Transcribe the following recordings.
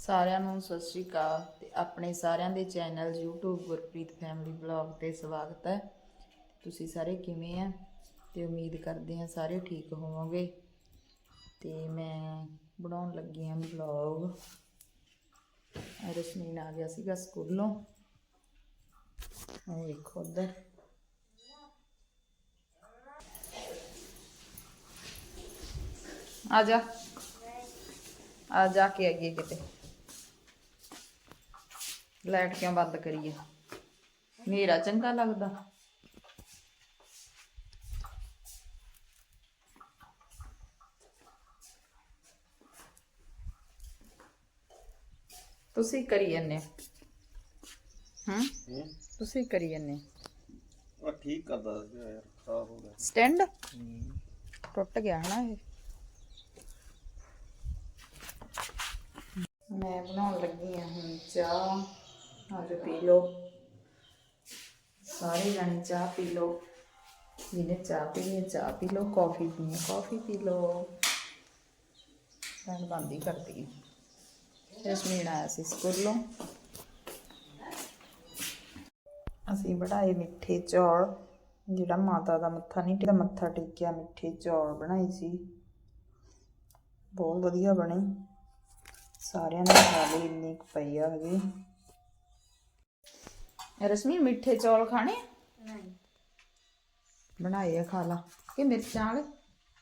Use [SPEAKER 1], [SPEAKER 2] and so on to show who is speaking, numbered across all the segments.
[SPEAKER 1] ਸਾਰਿਆਂ ਨੂੰ ਸਤਿ ਸ਼੍ਰੀ ਅਕਾਲ ਤੇ ਆਪਣੇ ਸਾਰਿਆਂ ਦੇ channel YouTube Gurpreet family blog ਤੇ ਸਵਾਗਤ ਹੈ। ਤੁਸੀਂ ਸਾਰੇ ਕਿਵੇਂ ਆ? ਤੇ ਉਮੀਦ ਕਰਦੇ ਆ ਸਾਰੇ ਠੀਕ ਹੋਵੋਗੇ। ਤੇ ਮੈਂ ਬਣਾਉਣ ਲੱਗੀ ਆ ਬਲੌਗ ਰਸ਼ਮੀਨ ਆ ਗਿਆ ਸੀਗਾ ਸਕੂਲੋਂ। ਉਹ ਵੇਖੋ ਉਧਰ। ਆ ਜਾ। ਆ ਜਾ ਕੇ ਅੱਗੇ ਕਿਤੇ। ਲਾਈਟ ਕਿਉਂ ਬੰਦ ਕਰੀਏ। ਮੇਰਾ ਚੰਗਾ ਲੱਗਦਾ। ਤੁਸੀਂ ਕਰੀ ਜੰਨੇ ਹੂੰ? ਤੁਸੀਂ ਕਰੀ ਜੰਨੇ
[SPEAKER 2] ਉਹ ਠੀਕ ਕਰਦਾ ਸੀ ਯਾਰ ਖਰਾਬ ਹੋ ਗਿਆ।
[SPEAKER 1] ਸਟੈਂਡ? ਟੁੱਟ ਗਿਆ ਹਨਾ ਇਹ। ਮੈਂ ਬਣਾਉਣ ਲੱਗੀ ਆ ਹੁਣ ਚਾਹ। ਆ ਜੋ ਪੀ ਲਓ। ਸਾਰੇ ਜਣੇ ਚਾਹ ਪੀ ਲਓ। ਜਿਹਨੇ ਚਾਹ ਪੀਣੀ ਹੈ, ਚਾਹ ਪੀ ਲਓ। ਕਾਫੀ ਪੀਣੀ ਹੈ, ਕਾਫੀ ਪੀ ਲਓ। ਮੈਂ ਬੰਦ ਹੀ ਰਸ਼ਮੀਨ ਆਇਆ ਸੀ ਸਕੂਲੋਂ। ਅਸੀਂ ਬਣਾਏ ਮਿੱਠੇ ਚੌਲ। ਜਿਹੜਾ ਮਾਤਾ ਦਾ ਮੱਥਾ ਨਹੀਂ ਟੇਕਦਾ ਮੱਥਾ ਟੇਕਿਆ, ਮਿੱਠੇ ਚੌਲ ਬਣਾਏ ਸੀ। ਬਹੁਤ ਵਧੀਆ ਬਣੇ। ਸਾਰਿਆਂ ਨੇ ਖਾ ਲਈ ਇੰਨੀ ਕੁ ਪਈ ਆ ਹਜੇ। ਰਸਮੀ ਮਿੱਠੇ ਚੌਲ ਖਾਣੇ
[SPEAKER 3] ਨਹੀਂ।
[SPEAKER 1] ਬਣਾਏ ਆ ਖਾ ਲਾ। ਕਿ ਮਿਰਚਾਂ ਵਾਲੇ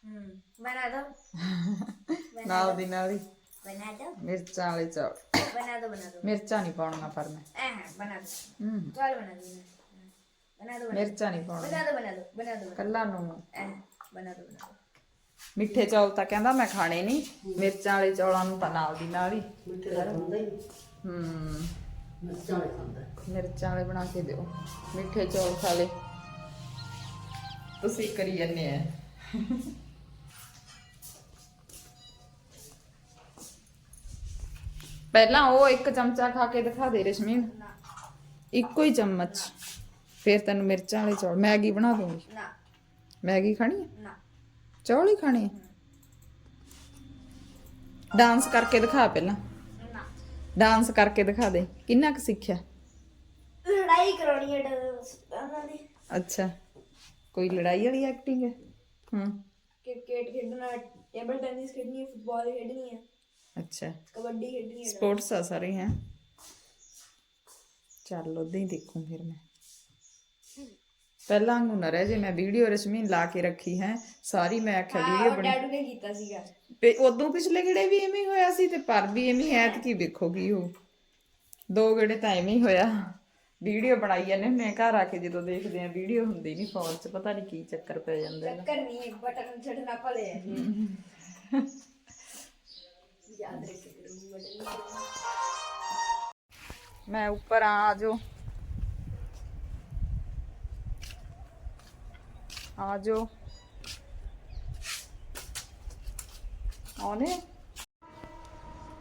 [SPEAKER 3] ਹਮ ਬਣਾ ਦੋ।
[SPEAKER 1] ਨਾਲ ਦੀ ਨਾਲ ਹੀ। ਮਿਰਚਾਂ ਨਹੀਂ ਪਾਉਣੀਆਂ ਪਰ ਮੈਂ। ਮਿਰਚਾਂ ਨਹੀਂ ਪਾਉਣੀਆਂ। ਨੂੰ। ਮਿੱਠੇ ਚੌਲ ਤਾਂ ਕਹਿੰਦਾ ਮੈਂ ਖਾਣੇ ਨਹੀਂ। ਮਿਰਚਾਂ ਵਾਲੇ ਚੌਲਾਂ ਨੂੰ ਤਾਂ ਨਾਲ ਦੀ ਨਾਲ ਹੀ। ਮਿੱਠੇ ਹੂੰ। ਮਿਰਚਾਂ ਵਾਲੇ ਬਣਾ ਕੇ ਦਿਓ ਮਿੱਠੇ ਚੌਲ ਖਾ ਲੇ ਤੁਸੀਂ ਕਰੀ ਜਾਂਦੇ ਆ। ਪਹਿਲਾਂ ਉਹ ਇੱਕ ਚਮਚਾ ਖਾ ਕੇ ਦਿਖਾ ਦੇ ਰਸ਼ਮੀਨ। ਇੱਕੋ ਹੀ ਚਮਚ। ਫਿਰ ਤੈਨੂੰ ਮਿਰਚਾਂ ਵਾਲੇ ਚੌਲ ਮੈਗੀ ਬਣਾ ਦੂੰਗੀ।
[SPEAKER 3] ਨਾ।
[SPEAKER 1] ਮੈਗੀ ਖਾਣੀ
[SPEAKER 3] ਨਾ।
[SPEAKER 1] ਚੌਲ ਹੀ ਖਾਣੇ ਡਾਂਸ ਕਰਕੇ ਦਿਖਾ ਪਹਿਲਾਂ। ਡਾਂਸ ਕਰਕੇ ਦਿਖਾ ਦੇ। ਕਿੰਨਾ ਕੁ ਸਿੱਖਿਆ?
[SPEAKER 3] ਲੜਾਈ ਕਰਾਉਣੀ ਹੈ ਉਹਨਾਂ ਦੀ।
[SPEAKER 1] ਅੱਛਾ। ਕੋਈ ਲੜਾਈ ਵਾਲੀ ਐਕਟਿੰਗ ਹੈ? ਹਾਂ।
[SPEAKER 3] ਕ੍ਰਿਕਟ ਖੇਡਣਾ ਟੇਬਲ ਟੈਨਿਸ ਖੇਡਣੀ ਹੈ ਫੁੱਟਬਾਲ ਖੇਡਣੀ ਹੈ।
[SPEAKER 1] ਅੱਛਾ।
[SPEAKER 3] ਕਬੱਡੀ ਖੇਡਣੀ ਹੈ।
[SPEAKER 1] ਸਪੋਰਟਸ ਆ ਸਾਰੇ ਹੈ। ਚੱਲ ਉਦਾਂ ਹੀ ਦੇਖੂ ਫਿਰ ਮੈਂ। ਪਹਿਲਾਂ ਵਾਂਗੂ ਨਾ ਰਹਿ ਜੇ ਮੈਂ ਵੀਡੀਓ ਰਸਮੀ ਲਾ ਕੇ ਰੱਖੀ ਹੈ। ਸਾਰੀ ਮੈਂ ਆਖਿਆ ਵੀਡੀਓ ਬਣੀ
[SPEAKER 3] ਡੈਡੂ ਨੇ ਕੀਤਾ ਸੀਗਾ।
[SPEAKER 1] ਤੇ ਉਦੋਂ ਪਿਛਲੇ ਗੇੜੇ ਵੀ ਐਵੇਂ ਹੋਇਆ ਸੀ ਤੇ ਪਰ ਵੀ ਐਵੇਂ ਐਤ ਕੀ ਵੇਖੋ ਕੀ ਹੋ। ਦੋ ਗੇੜੇ ਤਾਂ ਐਵੇਂ ਹੋਇਆ। ਵੀਡੀਓ ਬਣਾਈ ਜਾਂਦੇ ਮੈਂ ਘਰ ਆ ਕੇ ਜਦੋਂ ਦੇਖਦੇ ਆ ਵੀਡੀਓ ਹੁੰਦੀ ਨਹੀਂ ਫੋਨ 'ਚ ਪਤਾ ਨਹੀਂ ਕੀ ਚੱਕਰ ਪੈ ਜਾਂਦਾ
[SPEAKER 3] ਚੱਕਰ ਨਹੀਂ ਇੱਕ ਬਟਨ ਛੱਡਣਾ ਭਲੇ ਯਾਦ ਰੱਖਿਓ
[SPEAKER 1] ਮੈਂ ਉੱਪਰ ਆ ਜਾਓ। ਆਜੋ ਆਜੋ ਆਉਨੇ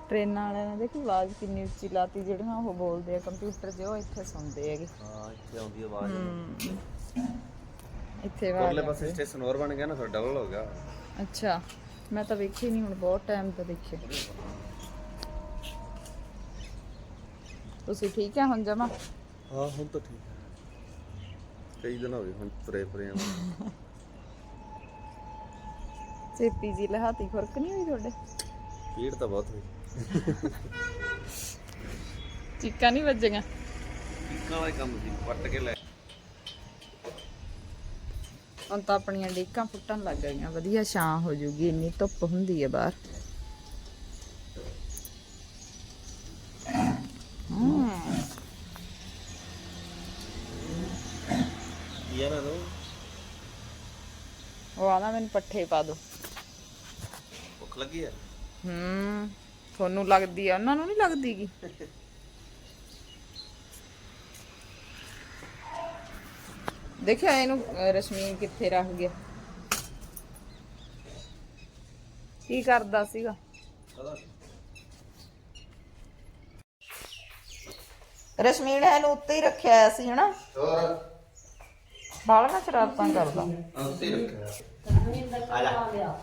[SPEAKER 1] ਟ੍ਰੇਨਾਂ ਵਾਲਿਆਂ ਨੇ ਦੇਖੀ ਆਵਾਜ਼ ਕਿੰਨੀ ਉੱਚੀ ਲਾਤੀ ਜਿਹੜੀਆਂ ਉਹ ਬੋਲਦੇ ਆ ਕੰਪਿਊਟਰ ਉਹ ਇੱਥੇ ਸੁਣਦੇ ਹੈਗੇ।
[SPEAKER 2] ਹਾਂ ਇੱਥੇ ਆਉਂਦੀ ਆਵਾਜ਼
[SPEAKER 1] ਇੱਥੇ ਆਵਾਜ਼
[SPEAKER 2] ਅਗਲੇ ਪਾਸੇ ਸਟੇਸ਼ਨ ਹੋਰ ਬਣ ਗਿਆ ਨਾ ਫਿਰ ਡਬਲ ਹੋ ਗਿਆ।
[SPEAKER 1] ਅੱਛਾ ਮੈਂ ਤਾਂ ਵੇਖੀ ਨਹੀਂ ਹੁਣ ਬਹੁਤ ਟਾਈਮ ਤੋਂ ਦੇਖੇ। ਤੁਸੀਂ ਠੀਕ ਹੈ ਹੁਣ ਜਮਾ?
[SPEAKER 2] ਹਾਂ ਹੁਣ ਤਾਂ ਠੀਕ ਹੈ ਕਈ ਦਿਨ ਹੋ ਗਏ ਹੁਣ ਤੁਰੇ ਪਰੇ ਆਂ
[SPEAKER 1] ਚੇਪੀ ਜੀ ਲਹਾਤੀ ਖੁਰਕ ਨਹੀਂ ਹੋਈ ਤੁਹਾਡੇ?
[SPEAKER 2] ਪੀੜ ਤਾਂ ਬਹੁਤ ਹੋਈ।
[SPEAKER 1] ਚੀਕਾਂ ਨਹੀਂ ਵੱਜੀਆਂ?
[SPEAKER 2] ਟਿੱਕਾਂ ਵਾਲਾ ਕੰਮ ਸੀ ਵੱਟ ਕੇ ਲੈ।
[SPEAKER 1] ਹੁਣ ਤਾਂ ਆਪਣੀਆਂ ਡੇਕਾਂ ਫੁੱਟਣ ਲੱਗ ਗਈਆਂ ਵਧੀਆ ਛਾਂ ਹੋ ਜੂਗੀ ਇੰਨੀ ਧੁੱਪ ਹੁੰਦੀ ਹੈ ਬਾਹਰ ਹਮ,
[SPEAKER 2] ਯਾਰ ਨਾ
[SPEAKER 1] ਆਦਾ ਮੈਨੂੰ ਪੱਠੇ ਪਾ ਦੋ।
[SPEAKER 2] ਭੁੱਖ ਲੱਗੀ ਹੈ
[SPEAKER 1] ਹੂੰ ਤੁਹਾਨੂੰ ਲੱਗਦੀ ਆ ਉਹਨਾਂ ਨੂੰ ਨਹੀਂ ਲੱਗਦੀਗੀ ਦੇਖਿਆ ਇਹਨੂੰ ਅਹ, ਰਸ਼ਮੀਨ ਕਿੱਥੇ ਰੱਖ ਗਿਆ। ਕੀ ਕਰਦਾ ਸੀਗਾ? ਰਸ਼ਮੀਨ ਇਹਨੂੰ ਉੱਤੇ ਹੀ ਰੱਖਿਆ ਸੀ ਹਨਾ?
[SPEAKER 2] ਹੋਰ?
[SPEAKER 1] ਬਾਲਗਾ ਸ਼ਰਾਰਤਾਂ ਕਰਦਾ।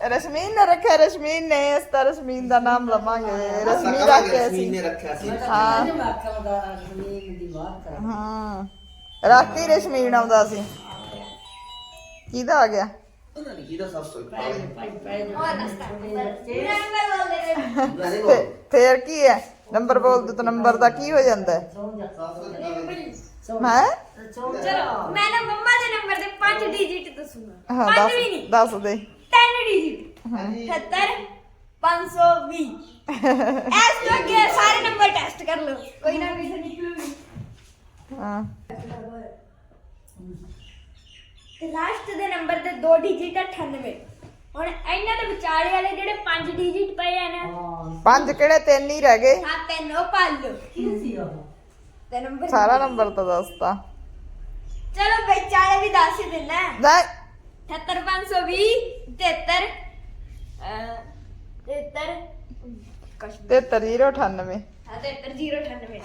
[SPEAKER 1] ਰਸ਼ਮੀਨ ਨੇ ਰੱਖਿਆ ਰਸ਼ਮੀਨ ਨੇ ਇਸ ਤਰ੍ਹਾਂ ਰਸ਼ਮੀਨ ਦਾ ਨਾਮ ਲਵਾਂਗੇ। ਰਸ਼ਮੀਨ
[SPEAKER 2] ਰੱਖਿਆ ਸੀ।
[SPEAKER 1] ਹਾਂ। ਹਾਂ ਰਾਤੀ ਰਸ਼ਮੀਨ ਆਉਂਦਾ ਸੀ। ਕਿਹਦਾ ਆ ਗਿਆ? ਫੇਰ। ਕੀ ਹੈ? ਨੰਬਰ ਬੋਲ ਦੋ ਤਾਂ ਨੰਬਰ ਦਾ ਕੀ ਹੋ ਜਾਂਦਾ ਹੈ? ਹੈ
[SPEAKER 3] ਚਲੋ। ਮੈਂ ਨਾ ਮੰਮਾ ਦੇ ਨੰਬਰ ਦੇ 5 ਡਿਜਿਟ ਦੱਸੂਗਾ।
[SPEAKER 1] ਹਾਂ
[SPEAKER 3] ਪੰਜ
[SPEAKER 1] ਦੱਸ
[SPEAKER 3] ਵੀ ਨਹੀਂ
[SPEAKER 1] ਦੱਸ ਦੇ।
[SPEAKER 3] 10 ਡਿਜਿਟ 78 520 ਐਸ ਤੋਂ ਅੱਗੇ ਸਾਰੇ ਨੰਬਰ ਟੈਸਟ ਕਰ ਲਓ। ਕੋਈ ਨਾ ਕੋਈ ਤਾਂ ਨਿਕਲੂਗੀ।
[SPEAKER 1] ਹਾਂ।
[SPEAKER 3] ਤੇ ਲਾਸਟ ਦੇ ਨੰਬਰ ਦੇ ਦੋ ਡਿਜਿਟ 98 ਹੁਣ ਇਹਨਾਂ ਦੇ ਵਿਚਾਲੇ ਵਾਲੇ ਜਿਹੜੇ 5 ਡਿਜਿਟ ਪਏ ਆ ਨਾ
[SPEAKER 1] ਪੰਜ ਕਿਹੜੇ? ਤਿੰਨ ਹੀ ਰਹਿ ਗਏ।
[SPEAKER 3] ਹਾਂ ਤੈਨੂੰ ਪਾ ਲਓ। ਕੀ ਸੀ ਉਹ? ਤੇ ਨੰਬਰ
[SPEAKER 1] ਸਾਰਾ ਨੰਬਰ ਤਾਂ ਦੱਸਤਾ।
[SPEAKER 3] ਚਲੋ ਵਿਚਾਲੇ ਵੀ ਦੱਸ ਹੀ ਦਿੰਦਾ।
[SPEAKER 1] ਲੈ।
[SPEAKER 3] 78520 73 ਅਹ 73 ਕੁਛ
[SPEAKER 1] 73098
[SPEAKER 3] ਹਾਂ 73098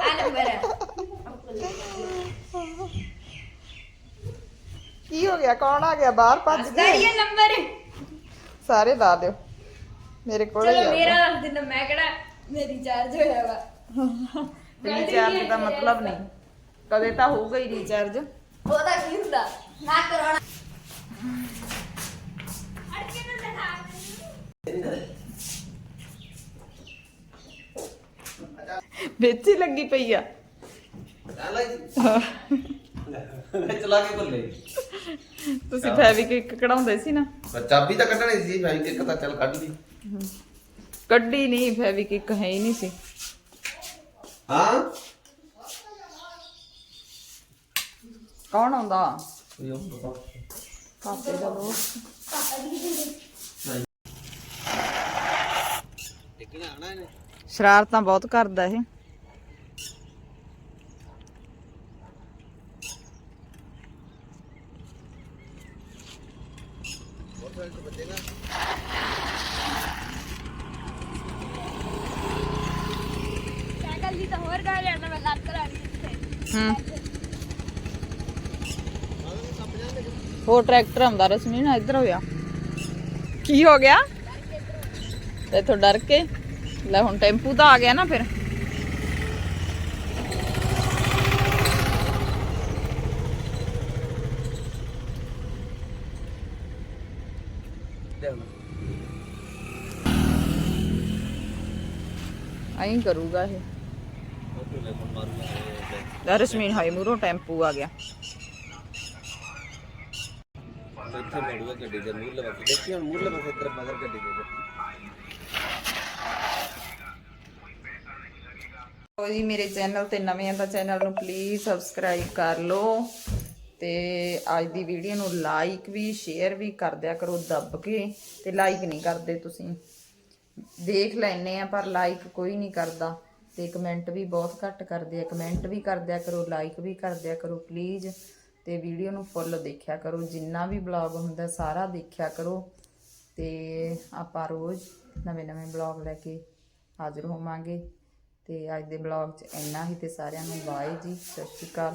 [SPEAKER 3] ਆ ਨੰਬਰ ਹੈ
[SPEAKER 1] ਕੀ ਹੋ ਗਿਆ? ਕੌਣ ਆ ਗਿਆ? ਬਾਹਰ ਭੱਜ
[SPEAKER 3] ਇਹ ਨੰਬਰ
[SPEAKER 1] ਸਾਰੇ ਲਾ ਦਿਓ। ਮੇਰੇ ਕੋਲ ਹੀ
[SPEAKER 3] ਚਲੋ ਮੇਰਾ ਦਿੰਦਾ ਮੈਂ ਕਿਹੜਾ ਮੇਰੀ ਚਾਰਜ ਹੋਇਆ ਵਾ।
[SPEAKER 1] ਰੀਚਾਰਜ ਦਾ ਮਤਲਬ ਨਹੀਂ। ਕਦੇ ਤਾਂ ਹੋਊਗਾ ਹੀ ਰੀਚਾਰਜ
[SPEAKER 3] ਉਹਦਾ ਕੀ ਹੁੰਦਾ? ਨਾ ਕਰਾਉਣਾ। ਅੜਕੇ ਨਾ ਦਿਖਾ
[SPEAKER 1] ਵਿੱਚ ਹੀ ਲੱਗੀ ਪਈ ਆ।
[SPEAKER 2] ਚਲਾ ਕੇ ਭੁੱਲੇ
[SPEAKER 1] ਤੁਸੀਂ ਫੈਵਿਕ ਕਢਾਉਂਦੇ ਸੀ ਨਾ?
[SPEAKER 2] ਚਾਬੀ ਤਾਂ ਕੱਢਣੀ ਸੀ ਭਾਈ ਇੱਕ ਤਾਂ ਚੱਲ ਕੱਢ ਲਈ।
[SPEAKER 1] ਕੱਢੀ ਨਹੀਂ ਫੈਵਿਕ ਇੱਕ ਹੈ ਹੀ ਨਹੀਂ ਸੀ।
[SPEAKER 2] ਹਾਂ?
[SPEAKER 1] ਕੌਣ ਆਉਂਦਾ?
[SPEAKER 2] ਕੋਈ ਹੋਰ ਬਤਾਓ
[SPEAKER 1] ਪਾਪੇ ਦਾ
[SPEAKER 2] ਇਹਨੇ
[SPEAKER 1] ਸ਼ਰਾਰਤਾਂ ਬਹੁਤ ਕਰਦਾ ਇਹ
[SPEAKER 3] ਸਾਈਕਲ ਦੀ ਤਾਂ ਹੋਰ ਗੱਲ ਹੈ ਨਾ ਮੈਂ ਲੱਤ ਕਰਾਣੀ
[SPEAKER 1] ਹੂੰ। ਹੋਰ ਟਰੈਕਟਰ ਆਉਂਦਾ ਰਸਮੀ ਨਾ, ਇੱਧਰ ਹੋ ਗਿਆ ਕੀ ਹੋ ਗਿਆ? ਤੇ ਤੋਂ ਡਰ ਕੇ। ਲੈ ਹੁਣ ਟੈਂਪੂ ਤਾਂ ਆ ਗਿਆ ਨਾ ਫਿਰ। ਐਂ ਕਰੂਗਾ ਇਹ। ਰਸਮੀਨ ਹਾਈ ਮੂਰੋਂ ਟੈਂਪੂ ਆ ਗਿਆ।
[SPEAKER 2] ਇੱਥੇ ਮੜੂਗਾ ਗੱਡੀ ਦੇ ਮੂਹਰੇ ਪਾਸੇ ਦੇਖੀ ਹੁਣ ਮੂਹਰੇ ਪਾਸੇ ਇੱਧਰ ਮਗਰ ਗੱਡੀ ਦੇ
[SPEAKER 1] ਲੋ ਜੀ ਮੇਰੇ ਚੈਨਲ ਤੇ ਨਵੇਂ ਆ ਤਾਂ ਚੈਨਲ ਨੂੰ ਪਲੀਜ਼ ਸਬਸਕ੍ਰਾਈਬ ਕਰ ਲਓ ਤੇ ਅੱਜ ਦੀ ਵੀਡੀਓ ਨੂੰ ਲਾਈਕ ਵੀ ਸ਼ੇਅਰ ਵੀ ਕਰ ਦਿਆ ਕਰੋ ਦੱਬ ਕੇ ਤੇ ਲਾਈਕ ਨਹੀਂ ਕਰਦੇ ਤੁਸੀਂ। ਦੇਖ ਲੈਨੇ ਆ ਪਰ ਲਾਈਕ ਕੋਈ ਨਹੀਂ ਕਰਦਾ। ਤੇ ਕਮੈਂਟ ਵੀ ਬਹੁਤ ਘੱਟ ਕਰਦੇ ਆ। ਕਮੈਂਟ ਵੀ ਕਰਦਿਆ ਕਰੋ ਲਾਈਕ ਵੀ ਕਰਦਿਆ ਕਰੋ ਪਲੀਜ਼ ਤੇ ਵੀਡੀਓ ਨੂੰ ਫੁੱਲ ਦੇਖਿਆ ਕਰੋ। ਜਿੰਨਾ ਵੀ ਬਲੌਗ ਹੁੰਦਾ ਸਾਰਾ ਦੇਖਿਆ ਕਰੋ। ਤੇ ਆਪਾਂ ਰੋਜ਼ ਨਵੇਂ ਨਵੇਂ ਬਲੌਗ ਲੈ ਕੇ ਹਾਜ਼ਰ ਹੋਵਾਂਗੇ। ਤੇ ਅੱਜ ਦੇ ਬਲੌਗ 'ਚ ਇੰਨਾ ਹੀ ਤੇ ਸਾਰਿਆਂ ਨੂੰ ਬਾਏ ਜੀ। ਸਤਿ ਸ਼੍ਰੀ ਅਕਾਲ।